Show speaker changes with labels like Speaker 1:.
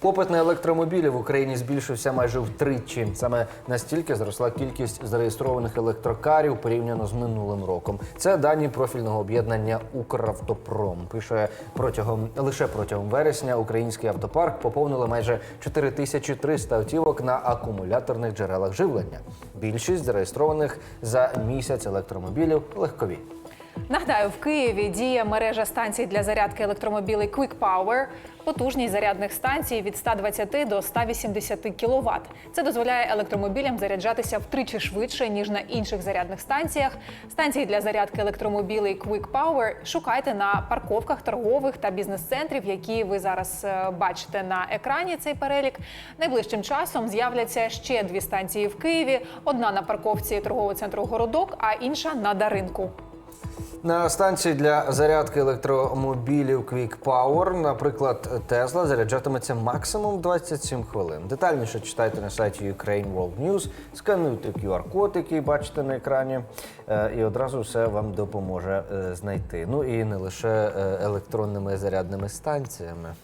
Speaker 1: Попит на електромобілі в Україні збільшився майже втричі. Саме настільки зросла кількість зареєстрованих електрокарів порівняно з минулим роком. Це дані профільного об'єднання Укравтопром. Пише протягом лише протягом вересня український автопарк поповнило майже 4300 автівок на акумуляторних джерелах живлення. Більшість зареєстрованих за місяць електромобілів легкові.
Speaker 2: Нагадаю, в Києві діє мережа станцій для зарядки електромобілей Quick Power. Потужність зарядних станцій від 120 до 180 кВт. Це дозволяє електромобілям заряджатися втричі швидше ніж на інших зарядних станціях. Станції для зарядки електромобілей Quick Power шукайте на парковках торгових та бізнес-центрів, які ви зараз е, бачите на екрані. Цей перелік найближчим часом з'являться ще дві станції в Києві: одна на парковці торгового центру Городок, а інша на Даринку.
Speaker 1: На станції для зарядки електромобілів Quick Power, наприклад, Тесла заряджатиметься максимум 27 хвилин. Детальніше читайте на сайті Ukraine World News, скануйте QR-код, який бачите на екрані, е, і одразу все вам допоможе е, знайти. Ну і не лише е, електронними зарядними станціями.